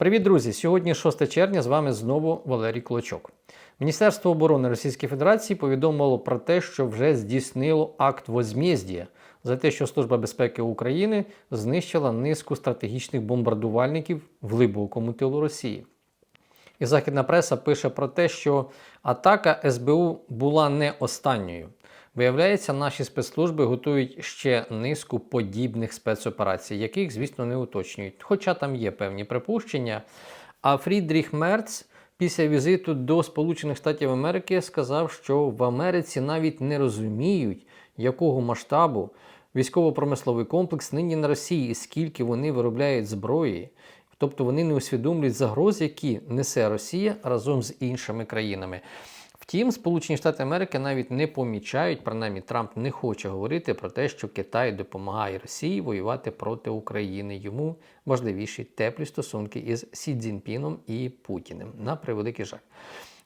Привіт, друзі! Сьогодні 6 червня. З вами знову Валерій Клочок. Міністерство оборони Російської Федерації повідомило про те, що вже здійснило акт возмездія за те, що Служба безпеки України знищила низку стратегічних бомбардувальників в глибокому тилу Росії. І західна преса пише про те, що атака СБУ була не останньою. Виявляється, наші спецслужби готують ще низку подібних спецоперацій, яких, звісно, не уточнюють. Хоча там є певні припущення. А Фрідріх Мерц після візиту до Сполучених Штатів Америки сказав, що в Америці навіть не розуміють, якого масштабу військово-промисловий комплекс нині на Росії, і скільки вони виробляють зброї. Тобто вони не усвідомлюють загроз, які несе Росія разом з іншими країнами. Втім, Сполучені Штати Америки навіть не помічають, принаймні Трамп не хоче говорити про те, що Китай допомагає Росії воювати проти України. Йому важливіші теплі стосунки із Сі Цзіньпіном і Путіним. На превеликий жаль.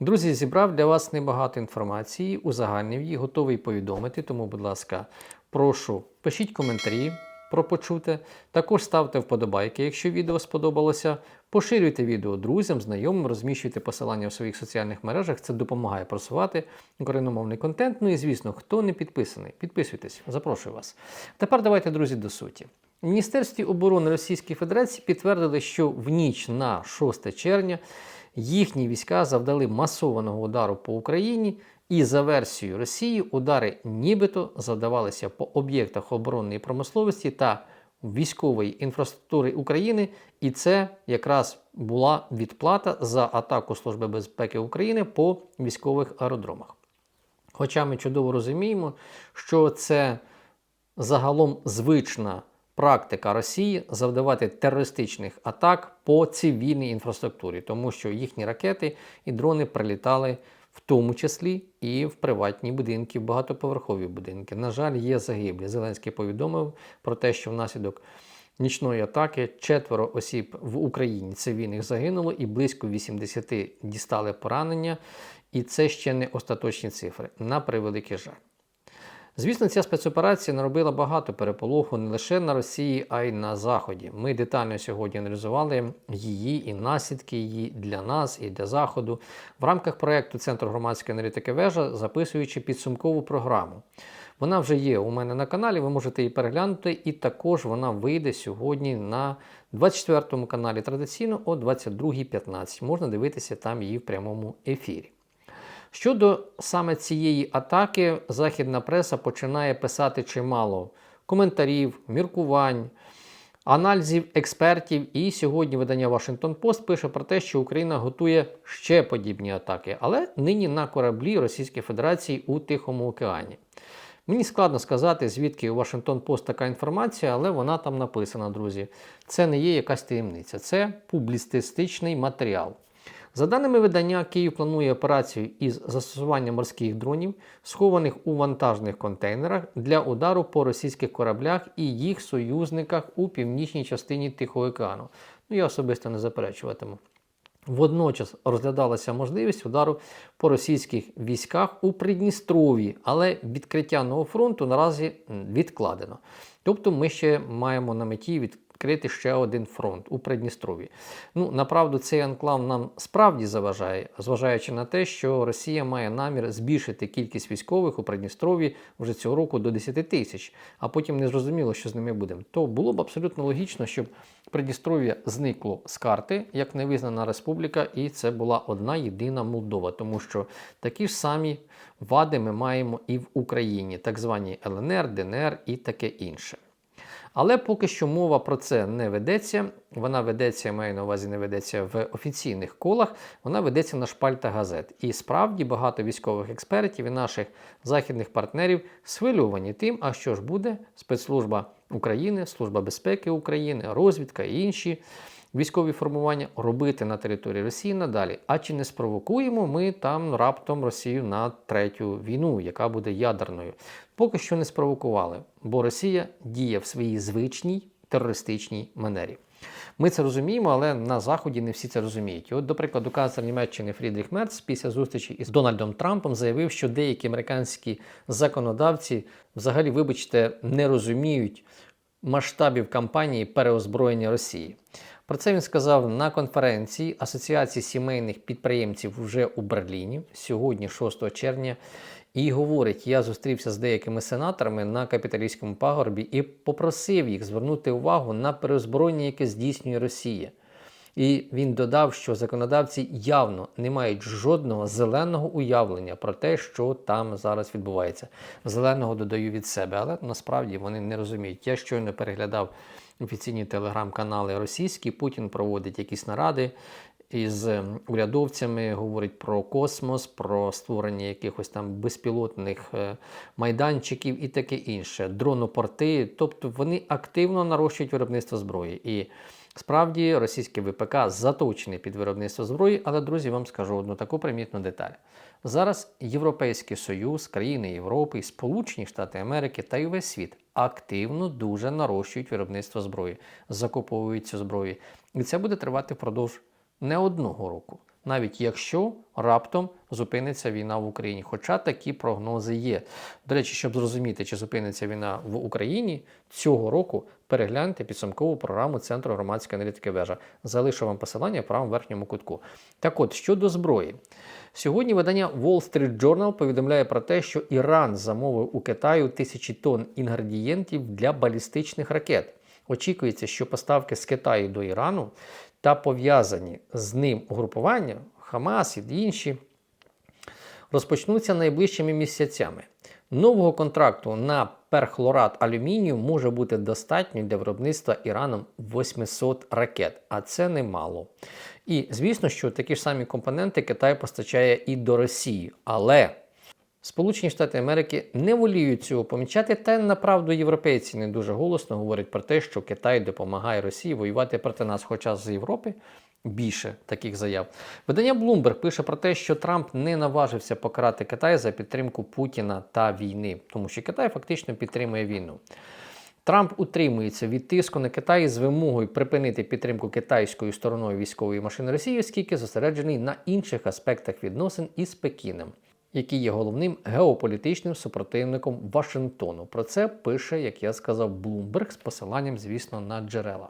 Друзі, зібрав для вас небагато інформації, узагальнив її, готовий повідомити. Тому, будь ласка, прошу пишіть коментарі про почуте. Також ставте вподобайки, якщо відео сподобалося. Поширюйте відео друзям, знайомим, розміщуйте посилання в своїх соціальних мережах. Це допомагає просувати україномовний контент. Ну і звісно, хто не підписаний, підписуйтесь, запрошую вас. Тепер давайте, друзі, до суті. Міністерстві оборони Російської Федерації підтвердили, що в ніч на 6 червня їхні війська завдали масованого удару по Україні, і за версією Росії удари нібито завдавалися по об'єктах оборонної промисловості та військової інфраструктури України, і це якраз була відплата за атаку Служби безпеки України по військових аеродромах. Хоча ми чудово розуміємо, що це загалом звична практика Росії завдавати терористичних атак по цивільній інфраструктурі, тому що їхні ракети і дрони прилітали в тому числі і в приватні будинки, в багатоповерхові будинки. На жаль, є загиблі. Зеленський повідомив про те, що внаслідок нічної атаки четверо осіб в Україні цивільних загинуло, і близько 80 дістали поранення. І це ще не остаточні цифри. На превеликий жаль. Звісно, ця спецоперація наробила багато переполоху не лише на Росії, а й на Заході. Ми детально сьогодні аналізували її і наслідки її для нас і для Заходу в рамках проєкту Центру громадської аналітики вежа, записуючи підсумкову програму. Вона вже є у мене на каналі, ви можете її переглянути, і також вона вийде сьогодні на 24 каналі традиційно о 22.15. Можна дивитися там її в прямому ефірі. Щодо саме цієї атаки, західна преса починає писати чимало коментарів, міркувань, аналізів експертів. І сьогодні видання Washington Post пише про те, що Україна готує ще подібні атаки, але нині на кораблі Російської Федерації у Тихому океані. Мені складно сказати, звідки у Washington Post така інформація, але вона там написана, друзі. Це не є якась таємниця, це публістичний матеріал. За даними видання, Київ планує операцію із застосуванням морських дронів, схованих у вантажних контейнерах для удару по російських кораблях і їх союзниках у північній частині Тихого океану. Ну, я особисто не заперечуватиму. Водночас розглядалася можливість удару по російських військах у Придністров'ї, але відкриття нового фронту наразі відкладено. Тобто ми ще маємо на меті від відкрити ще один фронт у Придністров'ї. Ну, направду, цей анклав нам справді заважає, зважаючи на те, що Росія має намір збільшити кількість військових у Придністров'ї вже цього року до 10 тисяч, а потім не зрозуміло, що з ними буде. То було б абсолютно логічно, щоб Придністров'я зникло з карти як невизнана республіка, і це була одна єдина Молдова, тому що такі ж самі вади ми маємо і в Україні, так звані ЛНР, ДНР і таке інше. Але поки що мова про це не ведеться. Вона ведеться, маю на увазі, не ведеться в офіційних колах, вона ведеться на шпальтах газет. І справді багато військових експертів і наших західних партнерів схвильовані тим, а що ж буде спецслужба України, Служба безпеки України, розвідка і інші військові формування робити на території Росії надалі. А чи не спровокуємо ми там раптом Росію на третю війну, яка буде ядерною? Поки що не спровокували, бо Росія діє в своїй звичній терористичній манері. Ми це розуміємо, але на Заході не всі це розуміють. От, до прикладу, канцлер Німеччини Фрідріх Мерц після зустрічі із Дональдом Трампом заявив, що деякі американські законодавці взагалі, вибачте, не розуміють масштабів кампанії переозброєння Росії. Про це він сказав на конференції Асоціації сімейних підприємців вже у Берліні сьогодні, 6 червня. І говорить: я зустрівся з деякими сенаторами на капіталістському пагорбі і попросив їх звернути увагу на переозброєння, яке здійснює Росія. І він додав, що законодавці явно не мають жодного зеленого уявлення про те, що там зараз відбувається. Зеленого додаю від себе, але насправді вони не розуміють. Я щойно переглядав офіційні телеграм-канали російські. Путін проводить якісь наради із ем, урядовцями, говорить про космос, про створення якихось там безпілотних е, майданчиків і таке інше, дронопорти. Тобто вони активно нарощують виробництво зброї. І Справді, російський ВПК заточений під виробництво зброї, але, друзі, вам скажу одну таку примітну деталь. Зараз Європейський Союз, країни Європи, Сполучені Штати Америки та й весь світ активно дуже нарощують виробництво зброї, закуповують цю зброю. І це буде тривати впродовж не одного року, навіть якщо раптом зупиниться війна в Україні. Хоча такі прогнози є. До речі, щоб зрозуміти, чи зупиниться війна в Україні цього року, перегляньте підсумкову програму Центру громадської аналітики вежа. Залишу вам посилання в правому верхньому кутку. Так от, щодо зброї. Сьогодні видання Wall Street Journal повідомляє про те, що Іран замовив у Китаю тисячі тонн інгредієнтів для балістичних ракет. Очікується, що поставки з Китаю до Ірану та пов'язані з ним угрупування Хамас і інші розпочнуться найближчими місяцями. Нового контракту на перхлорат алюмінію може бути достатньо для виробництва Іраном 800 ракет, а це немало. І звісно, що такі ж самі компоненти Китай постачає і до Росії. Але Сполучені Штати Америки не воліють цього помічати, та направду європейці не дуже голосно говорять про те, що Китай допомагає Росії воювати проти нас, хоча з Європи. Більше таких заяв. Видання Bloomberg пише про те, що Трамп не наважився покарати Китай за підтримку Путіна та війни, тому що Китай фактично підтримує війну. Трамп утримується від тиску на Китай з вимогою припинити підтримку китайською стороною військової машини Росії, оскільки зосереджений на інших аспектах відносин із Пекіном, який є головним геополітичним супротивником Вашингтону. Про це пише, як я сказав, Bloomberg з посиланням, звісно, на джерела.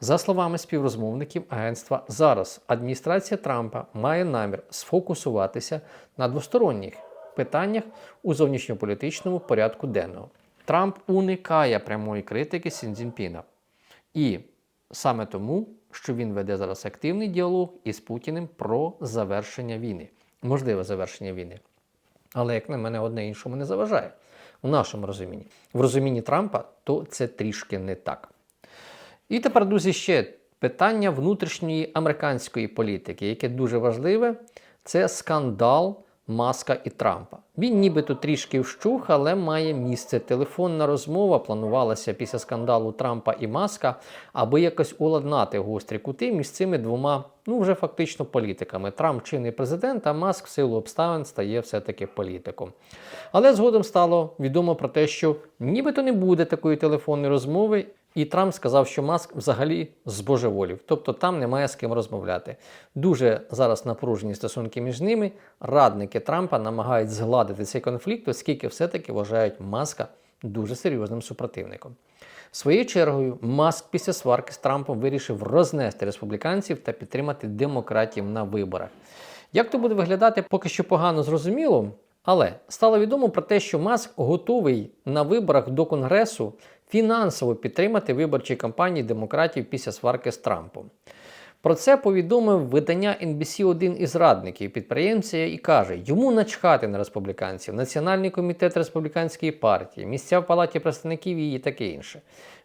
За словами співрозмовників агентства, зараз адміністрація Трампа має намір сфокусуватися на двосторонніх питаннях у зовнішньополітичному порядку денного. Трамп уникає прямої критики Сінзінпіна. І саме тому, що він веде зараз активний діалог із Путіним про завершення війни, можливе завершення війни. Але, як на мене, одне іншому не заважає. У нашому розумінні. В розумінні Трампа, то це трішки не так. І тепер, друзі, ще питання внутрішньої американської політики, яке дуже важливе, це скандал Маска і Трампа. Він нібито трішки вщух, але має місце. Телефонна розмова планувалася після скандалу Трампа і Маска, аби якось уладнати гострі кути між цими двома, ну вже фактично політиками. Трамп чинний президент, а Маск в силу обставин стає все-таки політиком. Але згодом стало відомо про те, що нібито не буде такої телефонної розмови. І Трамп сказав, що Маск взагалі збожеволів, тобто там немає з ким розмовляти. Дуже зараз напружені стосунки між ними. Радники Трампа намагають згладити цей конфлікт, оскільки все-таки вважають Маска дуже серйозним супротивником. Своєю чергою, Маск після сварки з Трампом вирішив рознести республіканців та підтримати демократів на виборах. Як то буде виглядати, поки що погано зрозуміло. Але стало відомо про те, що Маск готовий на виборах до Конгресу фінансово підтримати виборчі кампанії демократів після сварки з Трампом. Про це повідомив видання NBC один із радників підприємця і каже: йому начхати на республіканців, Національний комітет республіканської партії, місця в палаті представників і таке інше.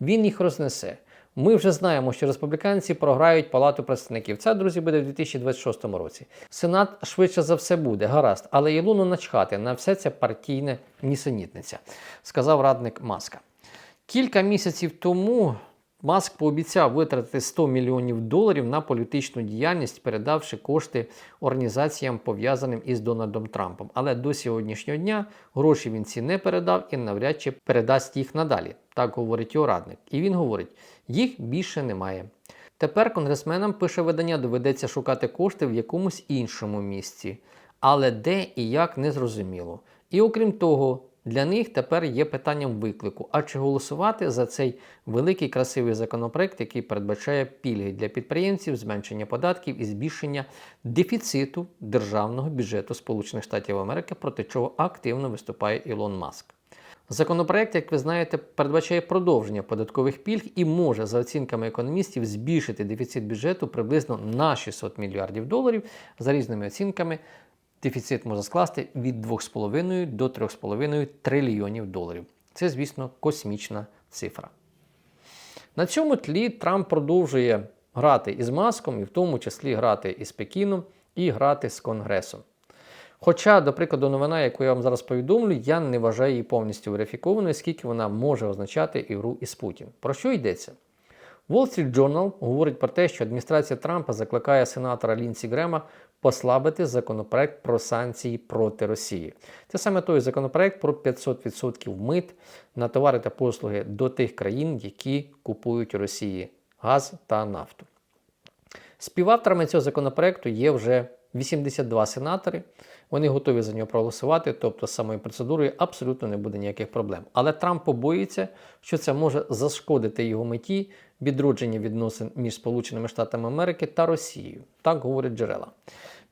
Він їх рознесе. Ми вже знаємо, що республіканці програють палату представників. Це, друзі, буде в 2026 році. Сенат швидше за все буде, гаразд, але Ілону начхати на все це партійне нісенітниця, сказав радник Маска. Кілька місяців тому Маск пообіцяв витратити 100 мільйонів доларів на політичну діяльність, передавши кошти організаціям, пов'язаним із Дональдом Трампом. Але до сьогоднішнього дня гроші він ці не передав і навряд чи передасть їх надалі. Так говорить його радник. І він говорить: їх більше немає. Тепер конгресменам пише видання, доведеться шукати кошти в якомусь іншому місці, але де і як не зрозуміло. І окрім того, для них тепер є питанням виклику: а чи голосувати за цей великий красивий законопроект, який передбачає пільги для підприємців, зменшення податків і збільшення дефіциту державного бюджету Сполучених Штатів Америки, проти чого активно виступає Ілон Маск. Законопроект, як ви знаєте, передбачає продовження податкових пільг і може, за оцінками економістів, збільшити дефіцит бюджету приблизно на 600 мільярдів доларів. За різними оцінками, дефіцит може скласти від 2,5 до 3,5 трильйонів доларів. Це, звісно, космічна цифра. На цьому тлі Трамп продовжує грати із маском, і в тому числі грати із Пекіном і грати з Конгресом. Хоча, до прикладу, новина, яку я вам зараз повідомлю, я не вважаю її повністю верифікованою, оскільки вона може означати ігру із Путін. Про що йдеться? Wall Street Journal говорить про те, що адміністрація Трампа закликає сенатора Лінсі Грема послабити законопроект про санкції проти Росії. Це саме той законопроект про 500% мит на товари та послуги до тих країн, які купують у Росії газ та нафту. Співавторами цього законопроекту є вже 82 сенатори. Вони готові за нього проголосувати, тобто з самою процедурою абсолютно не буде ніяких проблем. Але Трамп побоїться, що це може зашкодити його меті відродження відносин між Сполученими Штатами Америки та Росією. Так говорять джерела.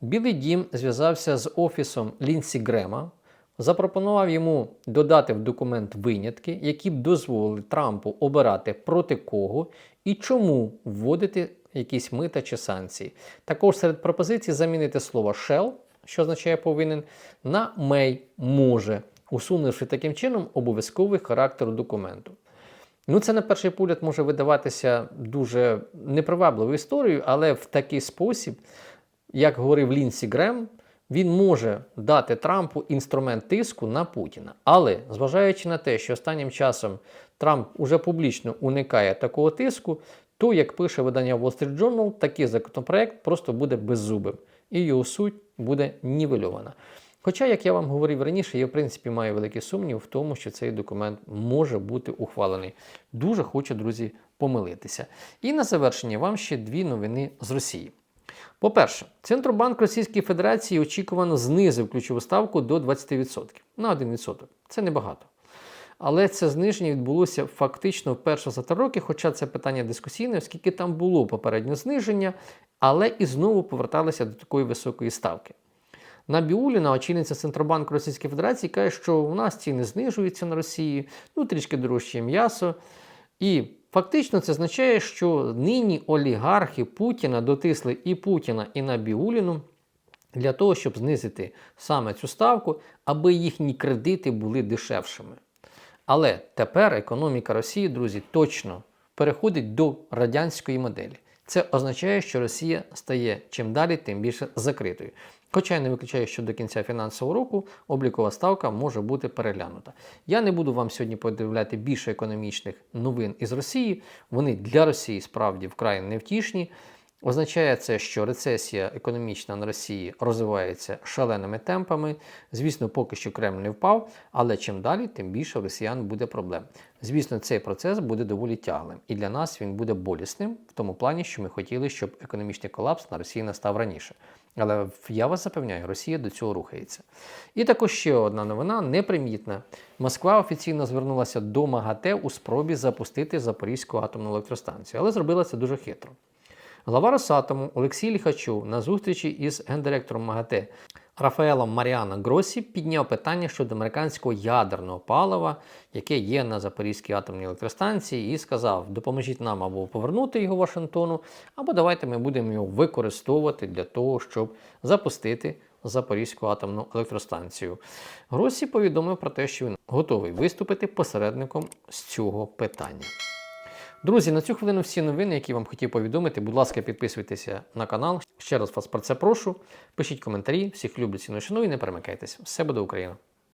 Білий дім зв'язався з офісом Лінсі Грема, запропонував йому додати в документ винятки, які б дозволили Трампу обирати проти кого і чому вводити якісь мита чи санкції. Також серед пропозицій замінити слово shall, що означає повинен, на may може, усунувши таким чином обов'язковий характер документу. Ну, це на перший погляд може видаватися дуже непривабливою історією, але в такий спосіб, як говорив Лінсі Грем, він може дати Трампу інструмент тиску на Путіна. Але зважаючи на те, що останнім часом Трамп уже публічно уникає такого тиску, то, як пише видання Wall Street Journal, такий законопроект просто буде беззубим, і його суть буде нівельована. Хоча, як я вам говорив раніше, я в принципі маю великий сумнів в тому, що цей документ може бути ухвалений. Дуже хочу, друзі, помилитися. І на завершення вам ще дві новини з Росії. По-перше, Центробанк Російської Федерації очікувано знизив ключову ставку до 20% на 1%. Це небагато. Але це зниження відбулося фактично вперше за три роки, хоча це питання дискусійне, оскільки там було попереднє зниження, але і знову поверталися до такої високої ставки. Набіуліна, очільниця Центробанку Російської Федерації, каже, що у нас ціни знижуються на Росії, ну трішки дорожче м'ясо. І фактично це означає, що нині олігархи Путіна дотисли і Путіна, і Набіуліну для того, щоб знизити саме цю ставку, аби їхні кредити були дешевшими. Але тепер економіка Росії, друзі, точно переходить до радянської моделі. Це означає, що Росія стає чим далі, тим більше закритою. Хоча я не виключаю, що до кінця фінансового року облікова ставка може бути переглянута. Я не буду вам сьогодні подивляти більше економічних новин із Росії. Вони для Росії справді вкрай невтішні. Означає це, що рецесія економічна на Росії розвивається шаленими темпами. Звісно, поки що Кремль не впав, але чим далі, тим більше у росіян буде проблем. Звісно, цей процес буде доволі тяглим, і для нас він буде болісним в тому плані, що ми хотіли, щоб економічний колапс на Росії настав раніше. Але я вас запевняю, Росія до цього рухається. І також ще одна новина непримітна. Москва офіційно звернулася до МАГАТЕ у спробі запустити Запорізьку атомну електростанцію, але зробила це дуже хитро. Глава Росатому Олексій Ліхачов на зустрічі із гендиректором МАГАТЕ Рафаелом Маріано Гросі підняв питання щодо американського ядерного палива, яке є на Запорізькій атомній електростанції, і сказав: допоможіть нам або повернути його Вашингтону, або давайте ми будемо його використовувати для того, щоб запустити Запорізьку атомну електростанцію. Гросі повідомив про те, що він готовий виступити посередником з цього питання. Друзі, на цю хвилину всі новини, які вам хотів повідомити. Будь ласка, підписуйтеся на канал. Ще раз вас про це прошу. Пишіть коментарі, всіх люблю, ціну шану і не перемикайтесь. Все буде Україна!